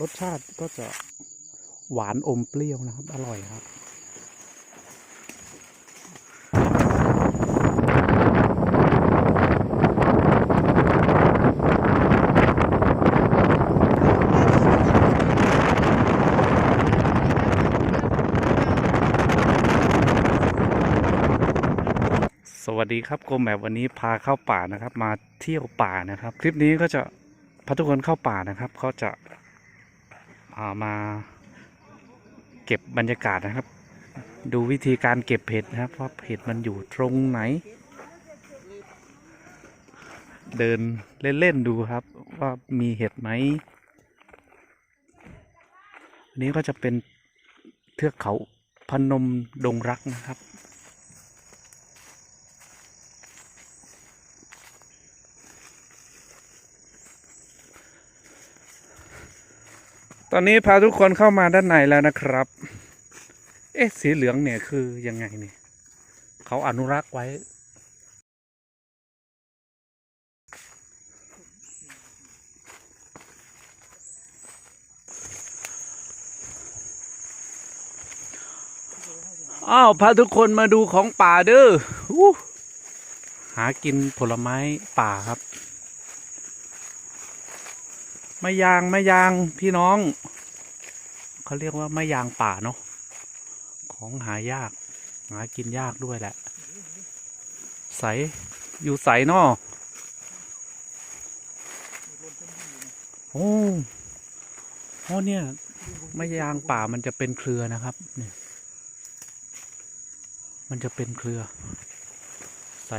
รสชาติก็จะหวานอมเปรี้ยวนะครับ อร่อยครับสวัสดีครับกรมแบบวันนี้พาเข้าป่านะครับ มาเที่ยวป่านะครับ คลิปนี้ก็จะพาทุกคนเข้าป่านะครับเขาจะามาเก็บบรรยากาศนะครับ ดูวิธีการเก็บเห็ดนะครับว่าเห็ดมันอยู่ตรงไหน เดินเล่นๆดูครับ ว่ามีเห็ดไหมนนี้ก็จะเป็นเทือกเขาพนมดงรักนะครับ ตอนนี้พาทุกคนเข้ามาด้านในแล้วนะครับ เอ๊ะ สีเหลืองเนี่ยคือยังไงเนี่ย เขาอนุรักษ์ไว้ อ้าว พาทุกคนมาดูของป่าเด้อ หากินผลไม้ป่าครับ มะยางมะยางพี่น้อง เขาเรียกว่ามะยางป่าเนาะของหายาก หากินยากด้วยแหละ ใสอยู่ใสเนาะโอ้โอ้เนี่ยมะยางป่ามันจะเป็นเครือนะครับ เนี่ย มันจะเป็นเครือ ใส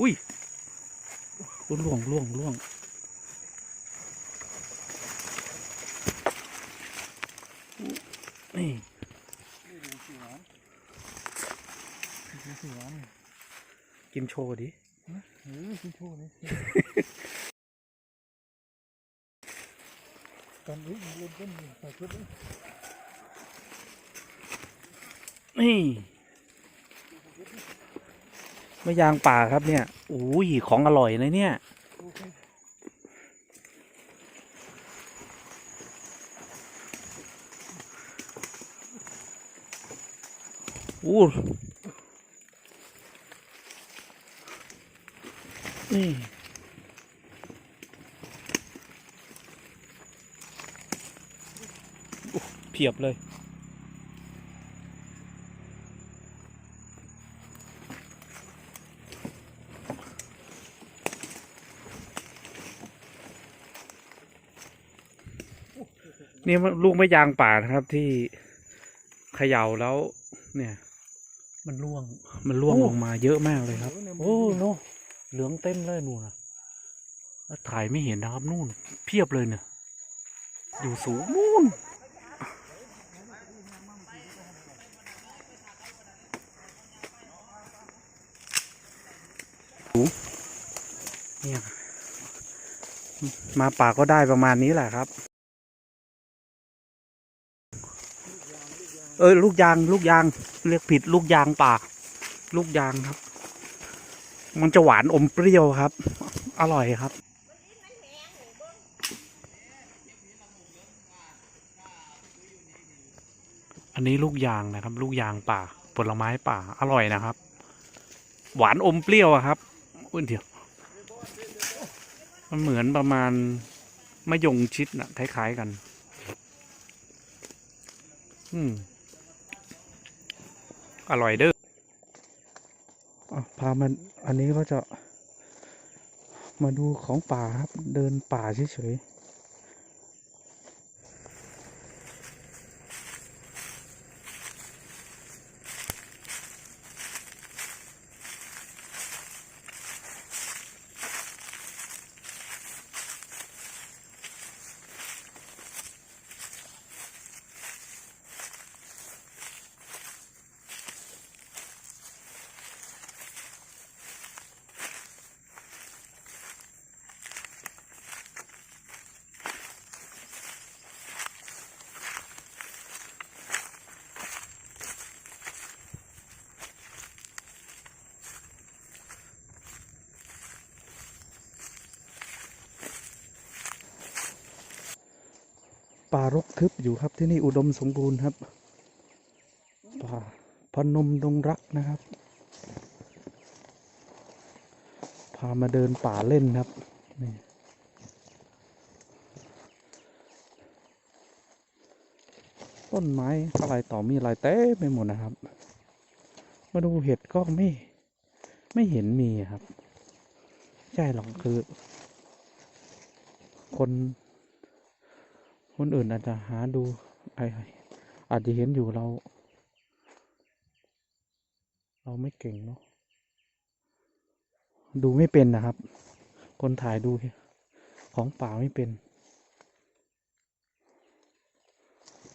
อุ้ย ล่วงล่วงล่วงนี่กินโชว์ดิตอนนี้เล่นเล่นใส่ชุดนี่ มะยางป่าครับเนี่ยอุ้ยของอร่อยนะเนี่ย อู้นี่โอ้เพียบเลย นี่มันลูกไม่ยางป่านะครับที่เขย่าแล้ว เนี่ย มันร่วง มันร่วงลงมาเยอะมากเลยครับ โอ้โนเหลืองเต็มเลยนู่นนะแล้วถ่ายไม่เห็นนะครับนู่น เพียบเลยเนี่ย อยู่สูงนู่นสูงเนี่ยมาป่าก็ได้ประมาณนี้แหละครับ เออลูกยางลูกยาง เรียกผิดลูกยางป่า ลูกยางครับ มันจะหวานอมเปรี้ยวครับ อร่อยครับอันนี้ลูกยางนะครับ ลูกยางป่า ผลไม้ป่าอร่อยนะครับ หวานอมเปรี้ยวครับอุ้ยเดียวมันเหมือนประมาณมะยงชิดนะคล้าย ๆกัน อืม อร่อยเด้ออะพามันอันนี้ก็จะมาดูของป่าครับ เดินป่าเฉย ป่ารกทึบอยู่ครับที่นี่อุดมสมบูรณ์ครับ ป่าพนมดงรักนะครับ พามาเดินป่าเล่นครับนี่ต้นไม้อะไรต่อมีอะไรเต้ไปหมดนะครับ มาดูเห็ดก็ไม่ไม่เห็นมีครับ ใช่หรอกคือ คน คนอื่นอาจจะหาดูไออาจจะเห็นอยู่เรา เราไม่เก่งเนาะดูไม่เป็นนะครับ คนถ่ายดูของป่าไม่เป็น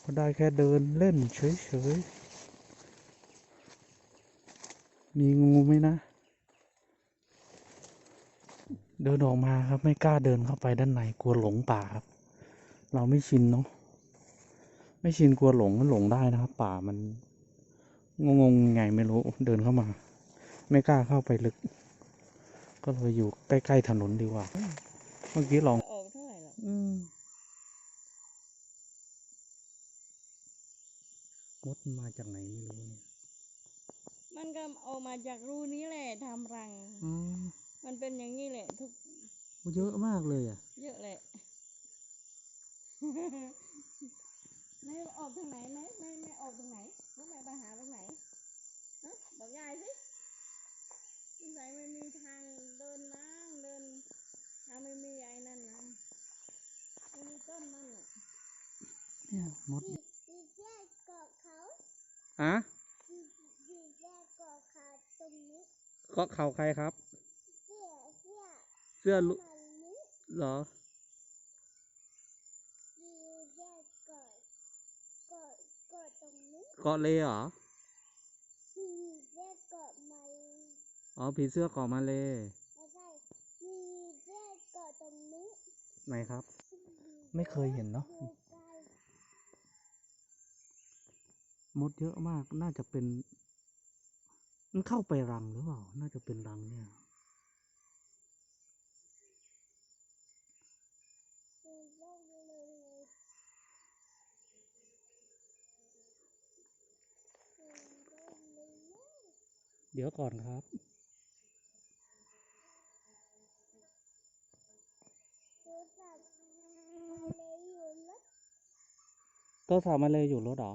ก็ได้แค่เดินเล่นเฉยๆ มีงูไหมนะ เดินออกมาครับไม่กล้าเดินเข้าไปด้านในกลัวหลงป่าครับ เราไม่ชินเนาะไม่ชินกลัวหลงมันหลงได้นะครับ ป่ามันงงๆไงไม่รู้เดินเข้ามา ไม่กล้าเข้าไปลึก ก็เลยอยู่ใกล้ๆถนนดีกว่า เมื่อกี้ลองออกเท่าไหร่หรออืมมดมาจากไหนไม่รู้เนี่ยมันก็ออกมาจากรูนี้แหละทำรัง อืมมันเป็นอย่างนี้แหละทุก เยอะมากเลยอะเยอะแหละ ไม่ออกทางไหนไหมไม่ไม่ออกทางไหนรู้ไหมไปหาตรงไหนฮะบอกยายสิสงสัยไม่มีทางเดินมั้งเดินถ้าไม่มีไอ้นั่นนะไม่มีต้นมันอะเนี่ยมดดีแยกเกาะเขาอะดีดีแยกเกาะเขาตรงนี้เกาะเขาใครครับ เสียเสียเสื้อลุมันนี้เหรอ ดีแยกเกาะเกาะเกาะตรงนี้ เกาะเลเหรอดีแยกเกาะมันอ๋อผีเสื้อเกาะมาเลไม่ใช่ดีแยกเกาะตรงนี้ไหนครับ ไม่เคยเห็นเนอะดูไกลมดเยอะมากน่าจะเป็น มันเข้าไปรังหรือเปล่า น่าจะเป็นรังเนี่ย ดูแยกเลยดูแยกเลยนะ เดี๋ยวก่อนครับดูสัตว์อะไรอยู่รถโทรศัพท์มาเลยอยู่รถเหรอ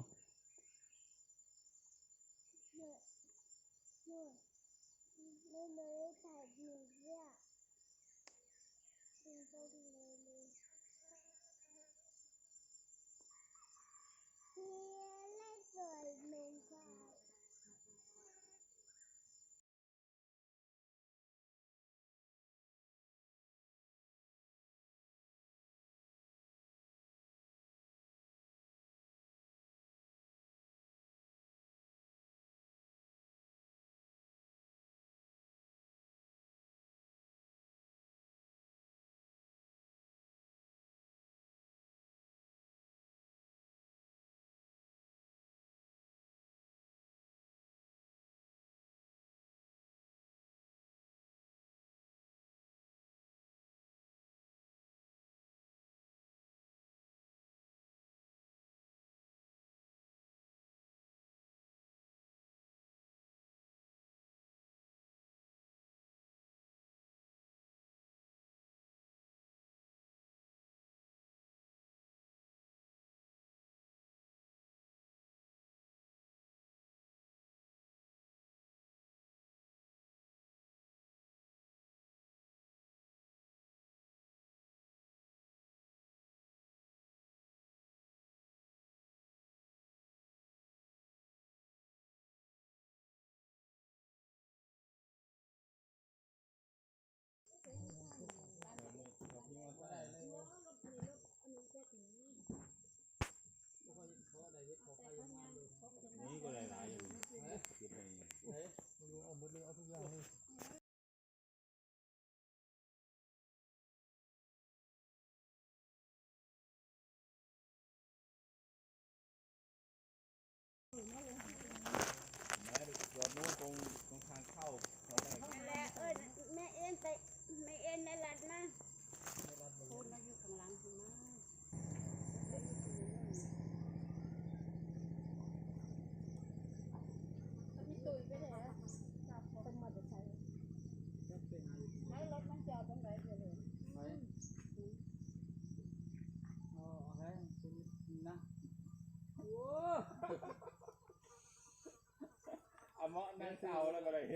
Ay, eh, mag-uubod lang ako lahat.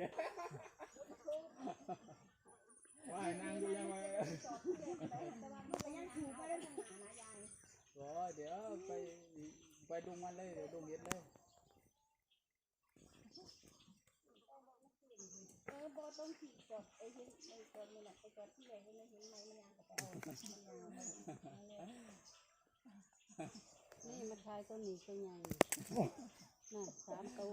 วก็เลยว่ายนั่งอยู่ยังไงก็ยังถูกไปได้ทางหานะยายโอ้ยเดี๋ยวไปไปดุงมันเลยเดี๋ยวดุงเห็ดเลยเออบอต้องขี่กดไอ้เห็นไอ้กดมันแหละไอ้กดที่ไหนก็ไม่เห็นไหมมันยางกับไปเอามันยาวนี่มันคลายตัวนี้ตัวใหญ่น่ะสามตัว